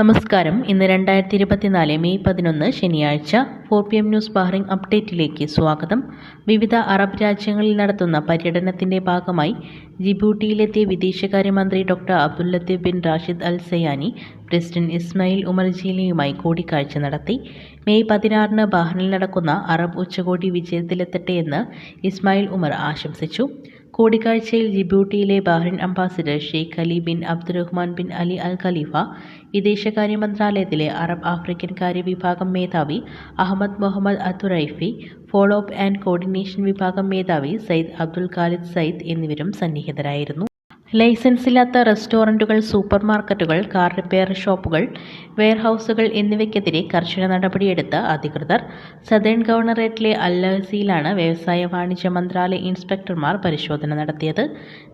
നമസ്കാരം. ഇന്ന് രണ്ടായിരത്തി ഇരുപത്തിനാല് മെയ് പതിനൊന്ന് ശനിയാഴ്ച four P M news Bahrain അപ്ഡേറ്റിലേക്ക് സ്വാഗതം. വിവിധ അറബ് രാജ്യങ്ങളിൽ നടത്തുന്ന പര്യടനത്തിന്റെ ഭാഗമായി ജിബൂട്ടിയിലെത്തിയ വിദേശകാര്യമന്ത്രി doctor Abdul Latif bin Rashid Al Zayani president Ismail Omar ജീലിയുമായി കൂടിക്കാഴ്ച നടത്തി. മെയ് പതിനാറിന് ബഹ്റിനിൽ നടക്കുന്ന അറബ് ഉച്ചകോടി വിജയത്തിലെത്തട്ടെ എന്ന് ഇസ്മായിൽ ഉമർ ആശംസിച്ചു. കൂടിക്കാഴ്ചയിൽ ജിബൂട്ടിയിലെ Bahrain ambassador Sheikh Ali bin Abdulrahman bin Ali Al Khalifa വിദേശകാര്യ മന്ത്രാലയത്തിലെ അറബ് ആഫ്രിക്കൻ കാര്യവിഭാഗം മേധാവി Ahmed Mohammed Althuraifi follow up and coordination വിഭാഗം മേധാവി സയ്യിദ് അബ്ദുൽ ഖാലിദ് സയ്യിദ് എന്നിവരും സന്നിഹിതരായിരുന്നു. ലൈസൻസില്ലാത്ത റെസ്റ്റോറന്റുകൾ സൂപ്പർ മാർക്കറ്റുകൾ കാർ റിപ്പയർ ഷോപ്പുകൾ വെയർഹൗസുകൾ എന്നിവയ്ക്കെതിരെ കർശന നടപടിയെടുത്ത അധികൃതർ സദേൺ ഗവർണറേറ്റിലെ അല്ലഹസിയിലാണ് വ്യവസായ വാണിജ്യ മന്ത്രാലയ ഇൻസ്പെക്ടർമാർ പരിശോധന നടത്തിയത്.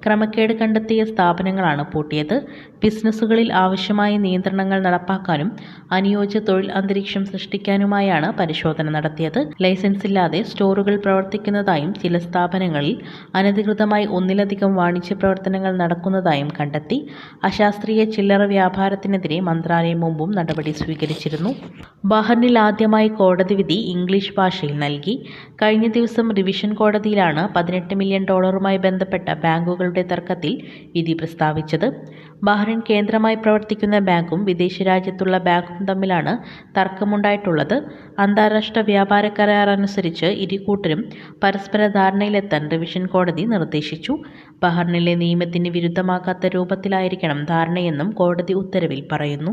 ക്രമക്കേട് കണ്ടെത്തിയ സ്ഥാപനങ്ങളാണ് പൂട്ടിയത്. ബിസിനസ്സുകളിൽ ആവശ്യമായ നിയന്ത്രണങ്ങൾ നടപ്പാക്കാനും അനുയോജ്യ തൊഴിൽ അന്തരീക്ഷം സൃഷ്ടിക്കാനുമായാണ് പരിശോധന നടത്തിയത്. ലൈസൻസ് ഇല്ലാതെ സ്റ്റോറുകൾ പ്രവർത്തിക്കുന്നതായും ചില സ്ഥാപനങ്ങളിൽ അനധികൃതമായി ഒന്നിലധികം വാണിജ്യ പ്രവർത്തനങ്ങൾ നടക്കുന്നതായും കണ്ടെത്തി. അശാസ്ത്രീയ ചില്ലറ വ്യാപാരത്തിനെതിരെ മന്ത്രാലയം മുമ്പും നടപടി സ്വീകരിച്ചിരുന്നു. ബഹറിനിൽ ആദ്യമായി കോടതി വിധി ഇംഗ്ലീഷ് ഭാഷയിൽ നൽകി. കഴിഞ്ഞ ദിവസം റിവിഷൻ കോടതിയിലാണ് പതിനെട്ട് മില്യൺ ഡോളറുമായി ബന്ധപ്പെട്ട ബാങ്കുകളുടെ തർക്കത്തിൽ വിധി പ്രസ്താവിച്ചത്. ബഹ്റിൻ കേന്ദ്രമായി പ്രവർത്തിക്കുന്ന ബാങ്കും വിദേശ രാജ്യത്തുള്ള ബാങ്കും തമ്മിലാണ് തർക്കമുണ്ടായിട്ടുള്ളത്. അന്താരാഷ്ട്ര വ്യാപാര കരാർ അനുസരിച്ച് ഇരു കൂട്ടരും പരസ്പര ധാരണയിലെത്താൻ റിവിഷൻ കോടതി നിർദ്ദേശിച്ചു. ബഹ്റിനിലെ നിയമത്തിന് വിരുദ്ധമാകാത്ത രൂപത്തിലായിരിക്കണം ധാരണയെന്നും കോടതി ഉത്തരവിൽ പറയുന്നു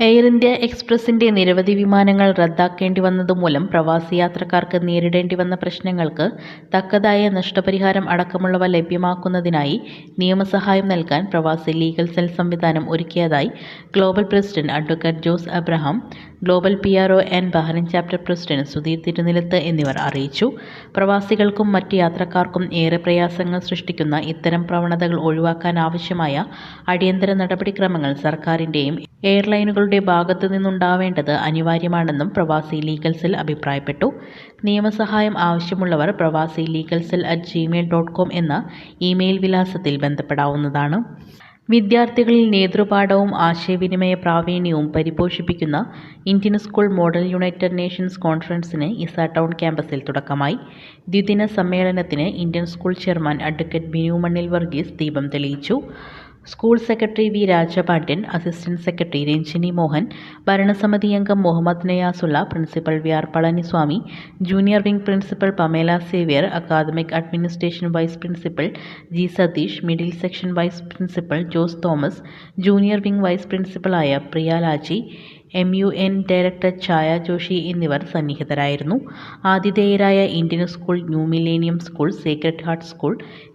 എയർ ഇന്ത്യ എക്സ്പ്രസിന്റെ നിരവധി വിമാനങ്ങൾ റദ്ദാക്കേണ്ടി വന്നതുമൂലം പ്രവാസി യാത്രക്കാർക്ക് നേരിടേണ്ടി വന്ന പ്രശ്നങ്ങൾക്ക് തക്കതായ നഷ്ടപരിഹാരം അടക്കമുള്ളവ ലഭ്യമാക്കുന്നതിനായി നിയമസഹായം നൽകാൻ പ്രവാസി ലീഗൽ സെൽ സംവിധാനം ഒരുക്കിയതായി global president advocate Jose Abraham global P R O and Bahrain chapter president Sudheer Thirunilath എന്നിവർ അറിയിച്ചു. പ്രവാസികൾക്കും മറ്റ് യാത്രക്കാർക്കും ഏറെ പ്രയാസങ്ങൾ സൃഷ്ടിക്കുന്ന ഇത്തരം പ്രവണതകൾ ഒഴിവാക്കാൻ ആവശ്യമായ അടിയന്തര നടപടിക്രമങ്ങൾ സർക്കാരിന്റെയും എയർലൈനുകളുടെ ഭാഗത്തു നിന്നുണ്ടാവേണ്ടത് അനിവാര്യമാണെന്നും പ്രവാസി ലീഗൽ സെൽ അഭിപ്രായപ്പെട്ടു. നിയമസഹായം ആവശ്യമുള്ളവർ Pravasi legal cell at gmail dot com എന്ന ഇമെയിൽ വിലാസത്തിൽ ബന്ധപ്പെടാവുന്നതാണ്. വിദ്യാർത്ഥികളിൽ നേതൃപാഠവും ആശയവിനിമയ പ്രാവീണ്യവും പരിപോഷിപ്പിക്കുന്ന Indian school model United Nations കോൺഫറൻസിന് Isa town ക്യാമ്പസിൽ തുടക്കമായി. ദ്വിദിന സമ്മേളനത്തിന് Indian school chairman advocate Binu Mannil Varghese ദീപം തെളിയിച്ചു. School secretary V Rajapandian assistant secretary Ranjini Mohan ഭരണസമിതി അംഗം Mohammed Nayasulla principal V R Palaniswamy junior wing principal Pamela Xavier academic administration vice principal G Satheesh middle section vice principal Jose Thomas junior wing vice പ്രിൻസിപ്പലായ Priya Laji M U N director Chhaya Joshi എന്നിവർ സന്നിഹിതരായിരുന്നു. ആതിഥേയരായ Indian school new millennium school sacred heart school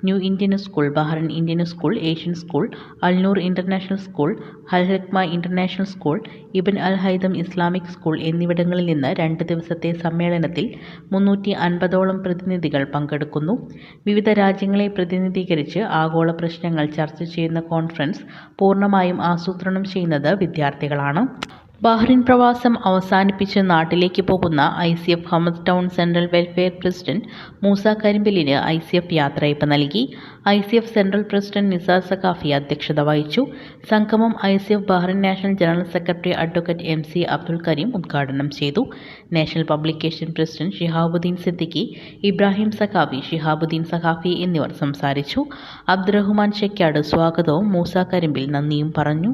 new Indian school Bahrain Indian school Asian school Al Noor international school Al Hekma international school Ibn Al Haitham Islamic school എന്നിവിടങ്ങളിൽ നിന്ന് രണ്ട് ദിവസത്തെ സമ്മേളനത്തിൽ മുന്നൂറ്റി അൻപതോളം പ്രതിനിധികൾ പങ്കെടുക്കുന്നു. വിവിധ രാജ്യങ്ങളെ പ്രതിനിധീകരിച്ച് ആഗോള പ്രശ്നങ്ങൾ ചർച്ച ചെയ്യുന്ന കോൺഫറൻസ് പൂർണമായും ആസൂത്രണം ചെയ്യുന്നത് വിദ്യാർത്ഥികളാണ്. ബഹ്റിൻ പ്രവാസം അവസാനിപ്പിച്ച് നാട്ടിലേക്ക് പോകുന്ന I C F Hamad town central welfare president Moosa കരിമ്പലിന് I C F യാത്രയപ്പ് നൽകി. I C F central president Nizar Saqafi അധ്യക്ഷത വഹിച്ചു. സംഗമം I C F Bahrain national general secretary advocate M C Abdul Kareem ഉദ്ഘാടനം ചെയ്തു. National publication president Shihabuddin Siddiqui Ibrahim Saqafi Shihabuddin Saqafi എന്നിവർ സംസാരിച്ചു. അബ്ദുറഹ്മാൻ ഷെക്കാട് സ്വാഗതവും മൂസ കരിമ്പിൽ നന്ദിയും പറഞ്ഞു.